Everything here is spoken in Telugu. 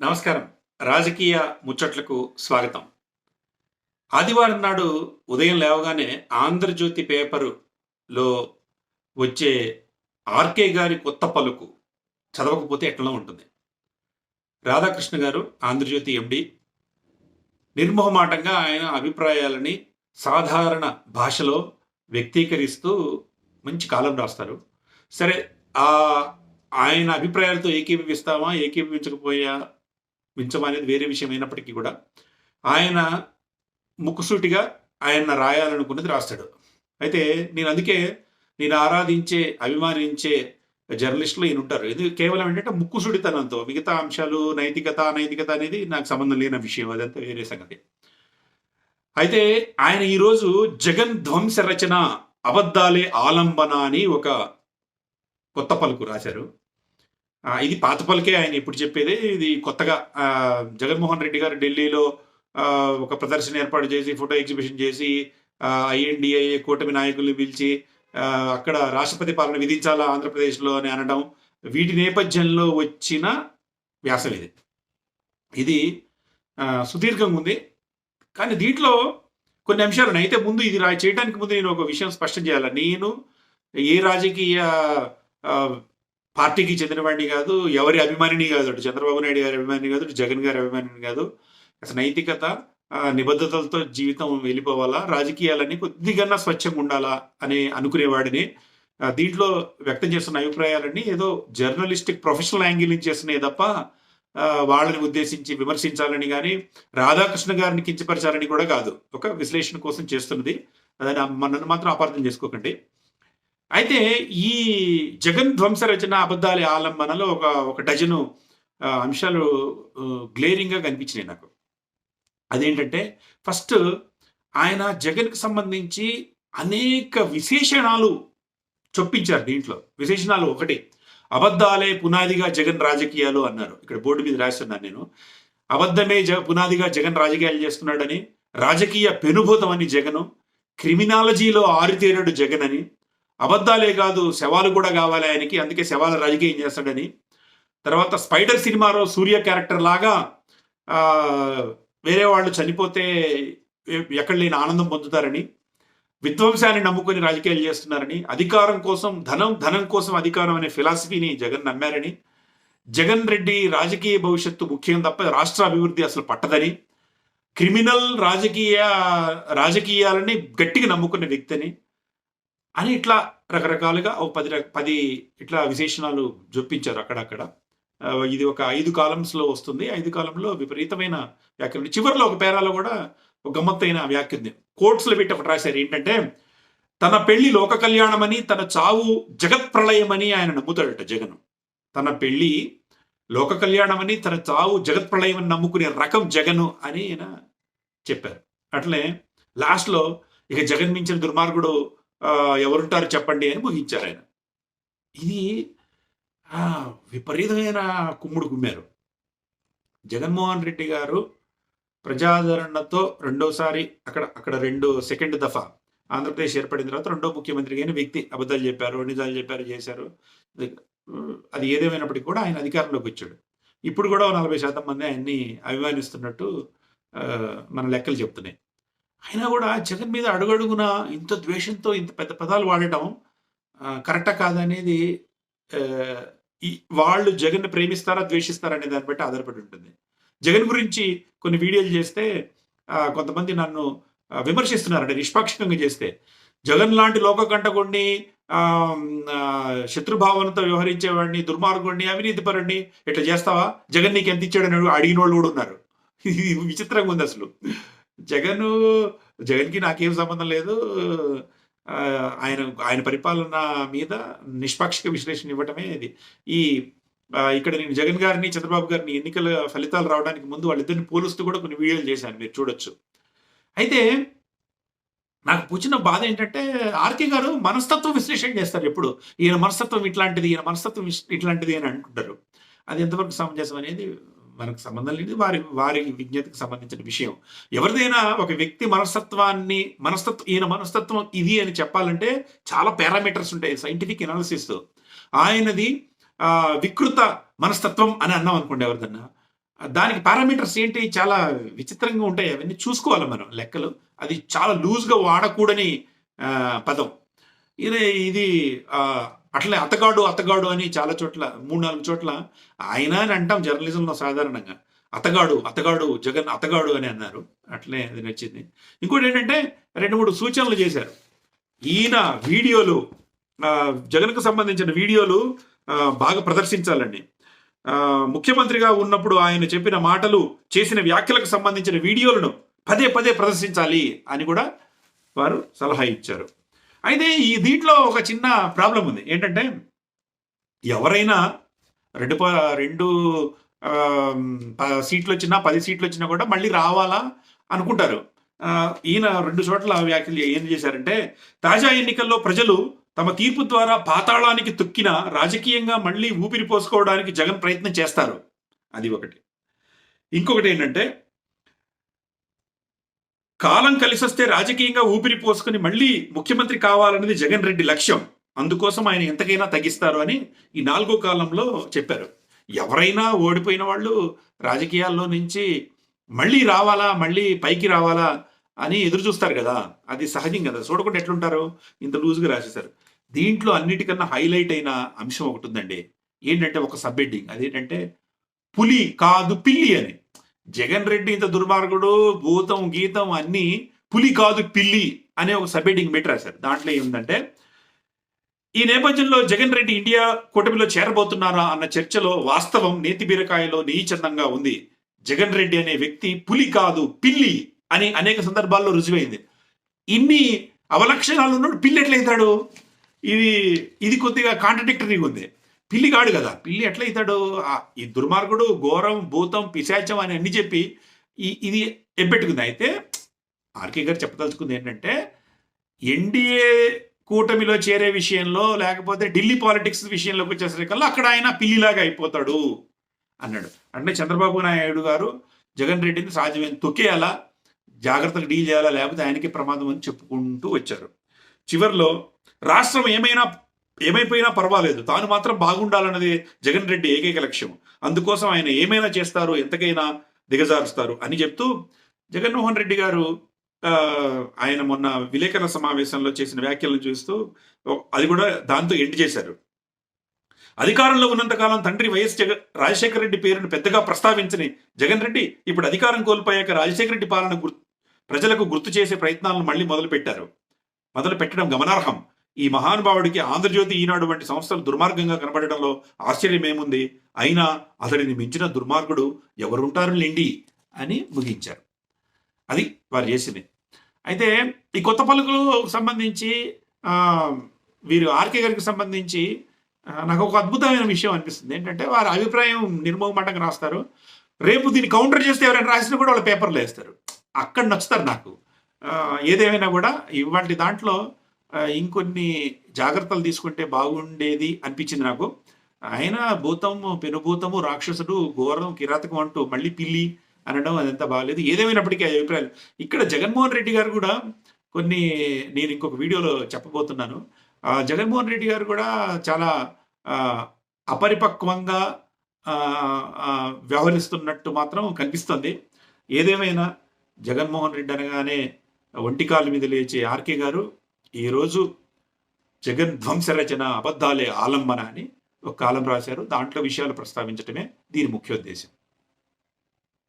నమస్కారం. రాజకీయ ముచ్చట్లకు స్వాగతం. ఆదివారం నాడు ఉదయం లేవగానే ఆంధ్రజ్యోతి పేపరులో వచ్చే ఆర్కే గారి కొత్త పలుకు చదవకపోతే ఎట్లా ఉంటుంది? రాధాకృష్ణ గారు ఆంధ్రజ్యోతి ఎండి నిర్మోహమాటంగా ఆయన అభిప్రాయాలని సాధారణ భాషలో వ్యక్తీకరిస్తూ మంచి కాలం రాస్తారు. సరే ఆ ఆయన అభిప్రాయాలతో ఏకీభవిస్తామా? ఏకీభవించకపోయా? వించమా అనేది వేరే విషయం అయినప్పటికీ కూడా ఆయన ముక్కుసూటిగా ఆయన రాయాలనుకున్నది రాస్తాడు. అయితే నేను అందుకే నేను ఆరాధించే అభిమానించే జర్నలిస్టులు ఈయన ఉంటారు. ఇది కేవలం ఏంటంటే ముక్కుసుడితనంతో మిగతా అంశాలు నైతికత అనైతికత అనేది నాకు సంబంధం లేని విషయం. అదంతా వేరే సంగతి. అయితే ఆయన ఈరోజు జగన్ ధ్వంస రచన అబద్ధాలే ఆలంబన అని ఒక కొత్త పలుకు రాశారు. ఇది పాత పలికే ఆయన ఇప్పుడు చెప్పేది. ఇది కొత్తగా జగన్మోహన్ రెడ్డి గారు ఢిల్లీలో ఒక ప్రదర్శన ఏర్పాటు చేసి ఫోటో ఎగ్జిబిషన్ చేసి ఐఎన్డిఏ కూటమి నాయకుల్ని పిలిచి అక్కడ రాష్ట్రపతి పాలన విధించాలా ఆంధ్రప్రదేశ్లో అని అనడం వీటి నేపథ్యంలో వచ్చిన వ్యాసం ఇది. ఇది సుదీర్ఘంగా ఉంది. కానీ దీంట్లో కొన్ని అంశాలు ఉన్నాయి. అయితే ముందు ఇది రా చేయడానికి ముందు నేను ఒక విషయం స్పష్టం చేయాలి? నేను ఏ రాజకీయ పార్టీకి చెందినవాడిని కాదు ఎవరి అభిమానిని కాదు అటు చంద్రబాబు నాయుడు గారి అభిమాని కాదు జగన్ గారి అభిమానిని కాదు. అసలు నైతికత నిబద్ధతలతో జీవితం వెళ్ళిపోవాలా రాజకీయాలన్నీ కొద్దిగా స్వచ్ఛంగా ఉండాలా అని అనుకునేవాడిని. దీంట్లో వ్యక్తం చేస్తున్న అభిప్రాయాలన్నీ ఏదో జర్నలిస్టిక్ ప్రొఫెషనల్ యాంగిల్ నుంచి చేస్తున్నాయి తప్ప వాళ్ళని ఉద్దేశించి విమర్శించాలని కానీ రాధాకృష్ణ గారిని కించపరచాలని కూడా కాదు. ఒక విశ్లేషణ కోసం చేస్తున్నది. అదని మనల్ని మాత్రం అపార్థం చేసుకోకండి. అయితే ఈ జగన్ ధ్వంస రచన అబద్ధాల ఆలంబనలో ఒక ఒక డజను అంశాలు గ్లేరింగ్గా కనిపించినాయి నాకు. అదేంటంటే ఫస్ట్ ఆయన జగన్కి సంబంధించి అనేక విశేషణాలు చొప్పించారు దీంట్లో. విశేషణాలు ఒకటి. అబద్ధాలే పునాదిగా జగన్ రాజకీయాలు అన్నారు. ఇక్కడ బోర్డు మీద రాస్తున్నాను నేను. అబద్ధమే జ పునాదిగా జగన్ రాజకీయాలు చేస్తున్నాడని రాజకీయ పెనుభూతం అని జగను క్రిమినాలజీలో ఆరితేరాడు జగన్ అని అబద్ధాలే కాదు శవాలు కూడా కావాలి ఆయనకి. అందుకే శవాల రాజకీయం చేస్తాడని. తర్వాత స్పైడర్ సినిమాలో సూర్య క్యారెక్టర్ లాగా వేరే వాళ్ళు చనిపోతే ఎక్కడ లేని ఆనందం పొందుతారని విధ్వంసాన్ని నమ్ముకొని రాజకీయాలు చేస్తున్నారని అధికారం కోసం ధనం ధనం కోసం అధికారం అనే ఫిలాసఫీని జగన్ నమ్మారని జగన్ రెడ్డి రాజకీయ భవిష్యత్తు ముఖ్యం తప్ప రాష్ట్ర అభివృద్ధి అసలు పట్టదని క్రిమినల్ రాజకీయ రాజకీయాలని గట్టిగా నమ్ముకున్న వ్యక్తిని అని ఇట్లా రకరకాలుగా ఓ పది రక- పది ఇట్లా విశేషణాలు జొప్పించారు అక్కడక్కడ. ఇది ఒక ఐదు కాలమ్స్లో వస్తుంది. ఐదు కాలంలో విపరీతమైన వ్యాఖ్యలు. చివరిలో ఒక పేరాలో కూడా ఒక గమ్మత్తైన వ్యాఖ్య ఉంది కోట్స్లో పెట్టి ఒకటి రాశారు. ఏంటంటే తన పెళ్ళి లోక కళ్యాణమని తన చావు జగత్ ప్రళయమని ఆయన నమ్ముతాడట జగన్. తన పెళ్ళి లోక కళ్యాణమని తన చావు జగత్ ప్రళయం అని నమ్ముకునే రకం జగను అని ఆయన చెప్పారు. అట్లే లాస్ట్లో ఇక జగన్ మించిన దుర్మార్గుడు ఎవరుంటారు చెప్పండి అని ముగించారు ఆయన. ఇది విపరీతమైన కుమ్ముడు కుమ్మారు. జగన్మోహన్ రెడ్డి గారు ప్రజాదరణతో రెండోసారి అక్కడ అక్కడ రెండు సెకండ్ దఫా ఆంధ్రప్రదేశ్ ఏర్పడిన తర్వాత రెండో ముఖ్యమంత్రి అయిన వ్యక్తి అబద్ధాలు చెప్పారు నిజాలు చెప్పారు చేశారు. అది- ఏదేమైనప్పటికీ కూడా ఆయన అధికారంలోకి వచ్చాడు. ఇప్పుడు కూడా నలభై శాతం మంది ఆయన్ని అభిమానిస్తున్నట్టు మన లెక్కలు చెప్తున్నాయి. అయినా కూడా జగన్ మీద అడుగడుగున ఇంత ద్వేషంతో ఇంత పెద్ద పదాలు వాడటం కరెక్టా కాదనేది వాళ్ళు జగన్ ప్రేమిస్తారా ద్వేషిస్తారా అనే దాన్ని బట్టి ఆధారపడి ఉంటుంది. జగన్ గురించి కొన్ని వీడియోలు చేస్తే కొంతమంది నన్ను విమర్శిస్తున్నారండి విమర్శిస్తున్నారు అంటే నిష్పాక్షికంగా చేస్తే. జగన్ లాంటి లోకకంటకుడిని ఆ, శత్రుభావనతో వ్యవహరించేవాడిని దుర్మార్గుడిని అవినీతిపరుడిని ఇట్లా చేస్తావా? జగన్ నీకు ఎంత ఇచ్చాడని అడిగిన వాళ్ళు కూడా ఉన్నారు. ఇది విచిత్రంగా ఉంది అసలు. జగన్ జగన్కి నాకేం సంబంధం లేదు. ఆయన ఆయన పరిపాలన మీద నిష్పాక్షిక విశ్లేషణ ఇవ్వటమే ఇది. ఈ ఇక్కడ నేను జగన్ గారిని చంద్రబాబు గారిని ఎన్నికల ఫలితాలు రావడానికి ముందు వాళ్ళిద్దరిని పోలుస్తూ కూడా కొన్ని వీడియోలు చేశాను మీరు చూడొచ్చు. అయితే నాకు పుచ్చిన బాధ ఏంటంటే ఆర్కే గారు మనస్తత్వం విశ్లేషణ చేస్తారు ఎప్పుడు. ఈయన మనస్తత్వం ఇట్లాంటిది ఈయన మనస్తత్వం ఇట్లాంటిది అని అంటుంటారు. అది ఎంతవరకు సమంజసం అనేది మనకు సంబంధం లేదు వారి వారి విజ్ఞతకు సంబంధించిన విషయం. ఎవరిదైనా ఒక వ్యక్తి మనస్తత్వాన్ని మనస్తత్వం ఈయన మనస్తత్వం ఇది అని చెప్పాలంటే చాలా పారామీటర్స్ ఉంటాయి సైంటిఫిక్ ఎనాలిసిస్ ఆయనది ఆ, వికృత మనస్తత్వం అని అన్నాం అనుకోండి ఎవరిదన్నా. దానికి పారామీటర్స్ ఏంటి? చాలా విచిత్రంగా ఉంటాయి అవన్నీ చూసుకోవాలి మనం. లెక్కలు. అది చాలా లూజ్గా వాడకూడని ఆ, పదం. ఇది ఇది ఆ, అట్లే అతగాడు అతగాడు అని చాలా చోట్ల మూడు నాలుగు చోట్ల ఆయన అని అంటాం జర్నలిజంలో సాధారణంగా. అతగాడు అతగాడు జగన్ అతగాడు అని అన్నారు. అట్లే అది నచ్చింది. ఇంకోటి ఏంటంటే రెండు మూడు సూచనలు చేశారు. ఈయన వీడియోలు జగన్కు సంబంధించిన వీడియోలు బాగా ప్రదర్శించాలండి. ముఖ్యమంత్రిగా ఉన్నప్పుడు ఆయన చెప్పిన మాటలు చేసిన వ్యాఖ్యలకు సంబంధించిన వీడియోలను పదే పదే ప్రదర్శించాలి అని కూడా వారు సలహా ఇచ్చారు. అయితే ఈ దీంట్లో ఒక చిన్న ప్రాబ్లం ఉంది. ఏంటంటే ఎవరైనా రెండు ప- రెండు సీట్లు వచ్చినా పది సీట్లు వచ్చినా కూడా మళ్ళీ రావాలా అనుకుంటారు. ఈయన రెండు చోట్ల వ్యాఖ్యలు ఏం చేశారంటే తాజా ఎన్నికల్లో ప్రజలు తమ తీర్పు ద్వారా పాతాళానికి తొక్కిన రాజకీయంగా మళ్ళీ ఊపిరి పోసుకోవడానికి జగన్ ప్రయత్నం చేస్తారు. అది ఒకటి. ఇంకొకటి ఏంటంటే కాలం కలిసొస్తే రాజకీయంగా ఊపిరి పోసుకుని మళ్ళీ ముఖ్యమంత్రి కావాలన్నది జగన్ రెడ్డి లక్ష్యం. అందుకోసం ఆయన ఎంతకైనా తగ్గిస్తారు అని ఈ నాలుగో కాలంలో చెప్పారు. ఎవరైనా ఓడిపోయిన వాళ్ళు రాజకీయాల్లో నుంచి మళ్ళీ రావాలా మళ్ళీ పైకి రావాలా అని ఎదురు చూస్తారు కదా. అది సహజం కదా. చూడకుండా ఎట్లుంటారు? ఇంత లూజ్గా రాసేశారు. దీంట్లో అన్నిటికన్నా హైలైట్ అయిన అంశం ఒకటి ఉందండి. ఏంటంటే ఒక సబ్ హెడ్డింగ్. అదేంటంటే పులి కాదు పిల్లి అని. జగన్ రెడ్డి ఇంత దుర్మార్గుడు భూతం గీతం అన్ని పులి కాదు పిల్లి అనే ఒక సబ్ హెడ్డింగ్ పెట్టి రాశారు. దాంట్లో ఏముందంటే ఈ నేపథ్యంలో జగన్ రెడ్డి ఇండియా కూటమిలో చేరబోతున్నారా అన్న చర్చలో వాస్తవం నేతి బీరకాయలో నీచందంగా ఉంది. జగన్ రెడ్డి అనే వ్యక్తి పులి కాదు పిల్లి అని అనేక సందర్భాల్లో రుజువైంది. ఇన్ని అవలక్షణాలు ఉన్నాడు పిల్లి ఎట్లయితాడు ఇది ఇది కొద్దిగా కాంట్రడిక్టరీగా ఉంది. పిల్లి కాడు కదా. పిల్లి ఎట్లయితాడు ఆ, ఈ దుర్మార్గుడు ఘోరం భూతం పిశాచం అని అన్ని చెప్పి ఈ ఇది ఎబ్బెట్టుకుంది. అయితే ఆర్కే గారు చెప్పదలుచుకుంది ఏంటంటే ఎన్డీఏ కూటమిలో చేరే విషయంలో లేకపోతే ఢిల్లీ పాలిటిక్స్ విషయంలోకి వచ్చేసరికల్లా అక్కడ ఆయన పిల్లిలాగా అయిపోతాడు అన్నాడు. అంటే చంద్రబాబు నాయుడు గారు జగన్ రెడ్డిని సాధ్యమైన తొక్కేయాలా? జాగ్రత్తగా డీల్ చేయాలా? లేకపోతే ఆయనకి ప్రమాదం అని చెప్పుకుంటూ వచ్చారు. చివరిలో రాష్ట్రం ఏమైనా ఏమైపోయినా పర్వాలేదు. తాను మాత్రం బాగుండాలన్నది జగన్ రెడ్డి ఏకైక లక్ష్యం. అందుకోసం ఆయన ఏమైనా చేస్తారు ఎంతకైనా దిగజారుస్తారు అని చెప్తూ జగన్మోహన్ రెడ్డి గారు ఆయన మొన్న విలేకరుల సమావేశంలో చేసిన వ్యాఖ్యలను చూస్తూ అది కూడా దాంతో ఎండ్ చేశారు. అధికారంలో ఉన్నంతకాలం తండ్రి వైఎస్ జగ రాజశేఖర రెడ్డి పేరును పెద్దగా ప్రస్తావించని జగన్ రెడ్డి ఇప్పుడు అధికారం కోల్పోయాక రాజశేఖర రెడ్డి పాలన గుర్ ప్రజలకు గుర్తు చేసే ప్రయత్నాలను మళ్ళీ మొదలు పెట్టారు మొదలు పెట్టడం గమనార్హం. ఈ మహానుభావుడికి ఆంధ్రజ్యోతి ఈనాడు వంటి సంస్థలు దుర్మార్గంగా కనబడటంలో ఆశ్చర్యం ఏముంది? అయినా అతడిని మించిన దుర్మార్గుడు ఎవరుంటారు లేండి అని ముగించారు. అది వారు చేసింది. అయితే ఈ కొత్త పలుకులకు సంబంధించి వీరు ఆర్కే గారికి సంబంధించి నాకు ఒక అద్భుతమైన విషయం అనిపిస్తుంది. ఏంటంటే వారి అభిప్రాయం నిర్మోహమాటంగా రాస్తారు. రేపు దీన్ని కౌంటర్ చేస్తే ఎవరైనా రాసినా కూడా వాళ్ళ పేపర్లో వేస్తారు. అక్కడ నచ్చుతారు నాకు. ఏదేమైనా కూడా ఇవాటి దాంట్లో ఇంకొన్ని జాగ్రత్తలు తీసుకుంటే బాగుండేది అనిపించింది నాకు. ఆయన భూతము పెనుభూతము రాక్షసుడు ఘోరం కిరాతకం అంటూ మళ్ళీ పిల్లి అనడం అదంతా బాగాలేదు. ఏదేమైనప్పటికీ ఆ అభిప్రాయాలు. ఇక్కడ జగన్మోహన్ రెడ్డి గారు కూడా కొన్ని నేను ఇంకొక వీడియోలో చెప్పబోతున్నాను. జగన్మోహన్ రెడ్డి గారు కూడా చాలా అపరిపక్వంగా వ్యవహరిస్తున్నట్టు మాత్రం కనిపిస్తుంది. ఏదేమైనా జగన్మోహన్ రెడ్డి అనగానే ఒంటికాల మీద లేచే ఆర్కే గారు ఈరోజు జగన్ ధ్వంస రచన అబద్ధాలే ఆలంబన అని ఒక కాలం రాశారు. దాంట్లో విషయాలు ప్రస్తావించటమే దీని ముఖ్యోద్దేశం.